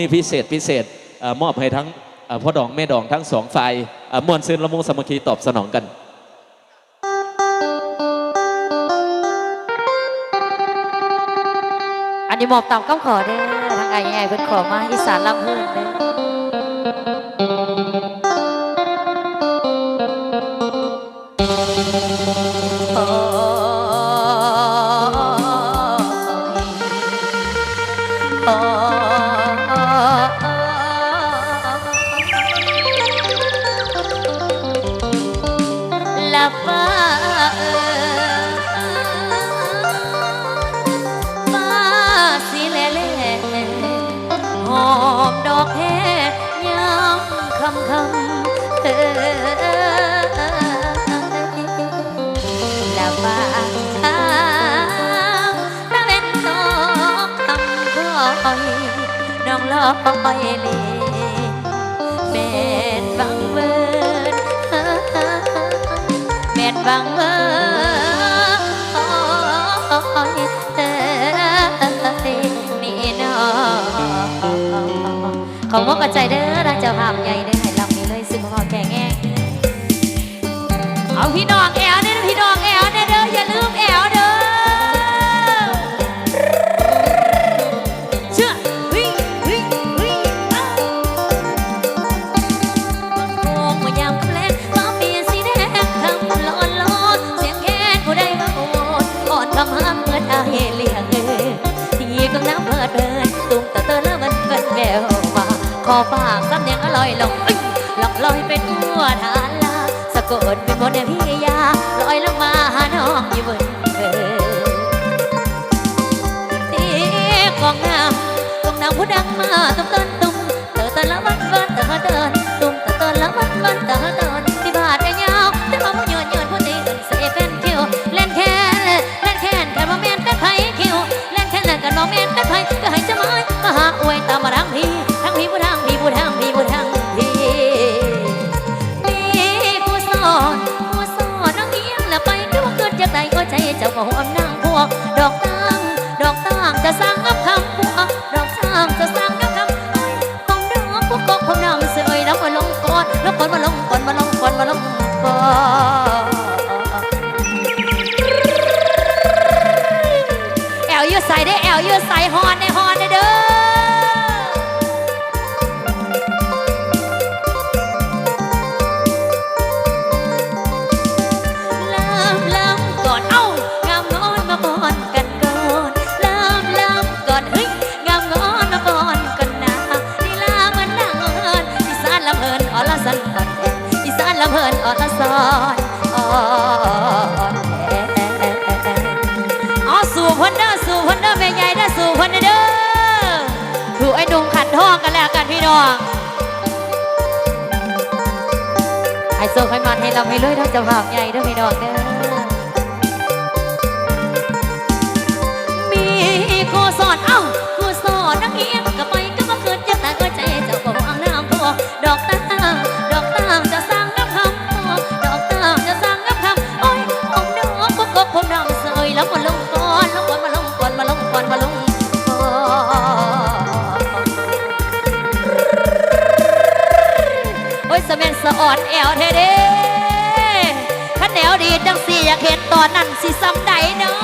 นี่พิเศษพิเศษอมอบให้ทั้งพ่อดองแม่ดองทั้งสองฝ่ายมวลซึนละมุงสมัคคีตอบสนองกันอันนี้มอบตามคำขอเด้อทางไอ้ใหญ่เพิ่นขอมาอีสานลำเพิ่นเด้อ ละฟ้าเอ่ยฟ้าสีแลแลหอมดอกแค่ยามคำคำเออละฟ้าตะเวนตกคำคอยน้องลอยเลแม่นบังเวินแม่ นบังเวินโอ้ยเอ้ยนี่เนาะขอมกระใจเด้อรักเจ้าภาพใหญ่เด้อ อฝากสำเนียงอร่อยลงเอ้ยหลอกลอยไปทั่วทานลาสะกดเป็นมนต์พี่ยาลอยลงมาหาน้องอยู่บนเธอตีกองน้ำกองน้ำผู้ดังมาตุ้มเต้น แล้วก่อนมาลงก่อนมาล อีสานลำเฮินออละซอนอ่อนแท้เอสู่พันเด้อสู่พันเด้อแม่ใหญ่เด้อสู่พันเด้อถูกไอ้หนุ่มขันทองกันแล้วกันพี่น้องให้โซ่ให้มันให้เราให้เลยทั้งจ้าภาพใหญ่เด้วยพี่น้องเด้อมีครูสอนเอ้าครูสอนนักเรียนก็ไปก็มาเกิดจากตาก็ใจ เห็นตอนนั้นสิซ้ำใดเนาะ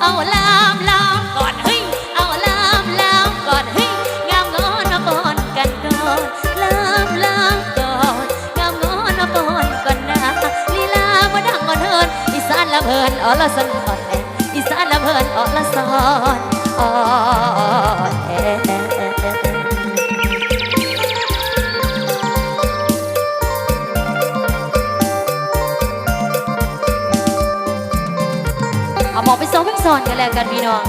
เอาลามลามก่อนเฮ้ยเอาลามลามก่อนเฮ้ยงามงอนมาก่อนกันก่อนลามลามก่อนงามงอนมาก่อนก่อนนะลีลามาดังอ่อนเฮินอีสานลำเฮินอ๋อละสนอ่อนแออีสานลำเฮินอ๋อละสอนอ่อนแอ เอาหมอไปซ้อมไปสอนกันแล้วกันพี่น้อง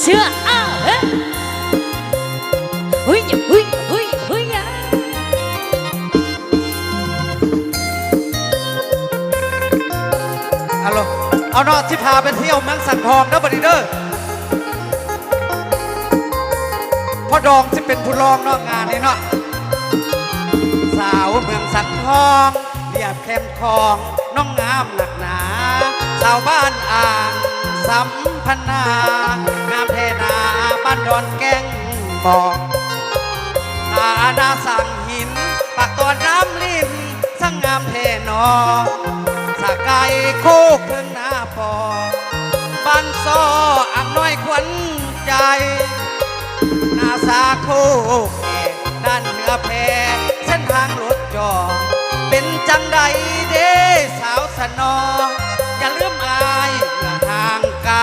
เชื่ออ้าวเฮ้ยเฮ้ยเฮ้ยเฮ้ยเฮ้ยอะเอาล่ะเอานาะที่พาไปเที่ยวเมืองสังทองเด้อบัดนี้เด้อ พออดองที่เป็นผู้รองนอกงานนี่เนาะสาวเมืองสังทองเรียบแคมคองน้องงามหนักหนาสาวบ้านอ่างสัมพันนางามเทนาบ้านดอนแก้งบอกอาณาสั่งหินปากตอนน้ำลิ้นสังงามเทนอสะไก่โคกเครื่งหน้าปอบ้านซออ่างน้อยขวัญใจ นาซาโคกเอกด้านเหนือแพเส้นทางรถจอเป็นจังใดเด้สาวสนออย่าลืมอายเมื่อทางไกล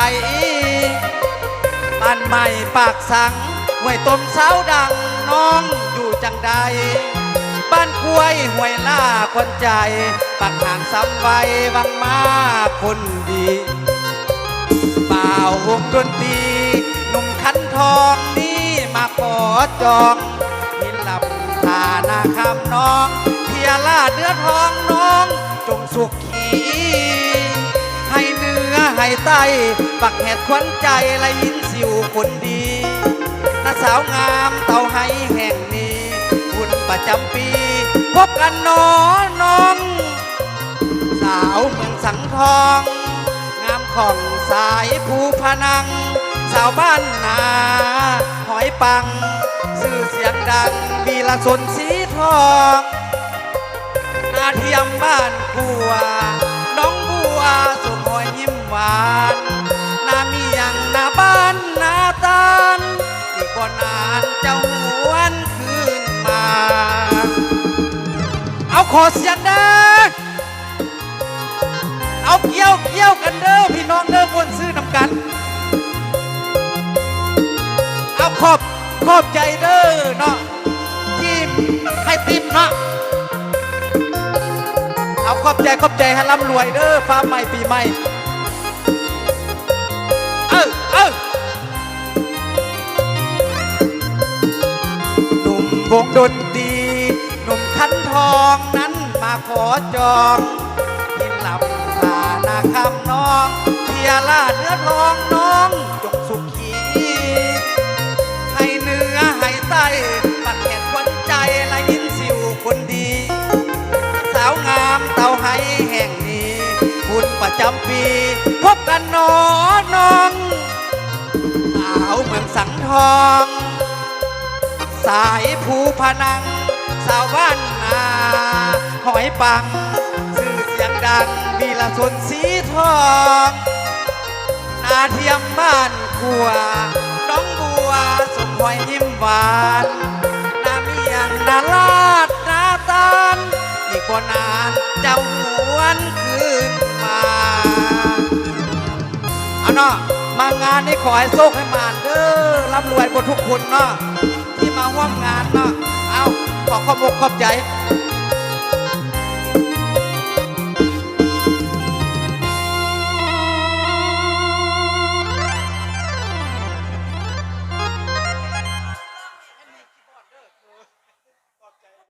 บ้านใหม่ปากสังห้วยต้มสาวดังน้องอยู่จังใด บ้านกล้วยห้วยล่าคนใจปากหางซ้ำไว้วังมาคนดีเป่าวงดนตรีหนุ่มขันทองนี่ มาขอจองหินหลับทานาคำน้องเพียล่าเนื้อทองน้อง จงสุขขีให้เนื้อให้ไตปักแห็ดขวัญใจและยินสิวคนดีน้าสาวงามเต่าให้แห่งนี้บุญประจำปี พบกันนอน้อง สาวเมืองสังทอง งามของสายภูพนัง สาวบ้านนา อยปัง สื่อเสียงดังมีละสนสีทองนาเทียมบ้านกัว น้องบัวสุขหอยยิ้มหวานนามียงนาบ้านนาตาลอีกบ่นานเจ้าหวนคืนมา เอาขอเสียงเด้อเอาเกี่ยวเกี่ยวกันเด้อ ขอบขอบใจเด้อเนาะที่ให้ติมเนาะเอาขอบใจขอบใจให้ร่ำรวยเด้อฟ้าใหม่ปีใหม่เออเออหนุ่มวงดนตรีหนุ่มขันทองนั้นมาขอจองกินหลับลานาคำน้องเพียล่าเนื้อทองน้องำปี พบกันหนอน้อง สาวเมืองสังทอง สายภูพนัง สาวบ้านนาหอยปัง สื่อเสียงดังมีละสนสีทอง นาเทียมบ้านขัวน้องบัวสมหอยยิ้มหวานนาเมียงนาลาดนาตาลอีกบ่นานเจ้าหวนคืน มาเอาเนาะมางานนี้ขอให้โชคให้มานเด้อร่ำรวยบนทุกคนเนาะที่มาร่วมงานเนาะเอาขอขอบอกขอบใจ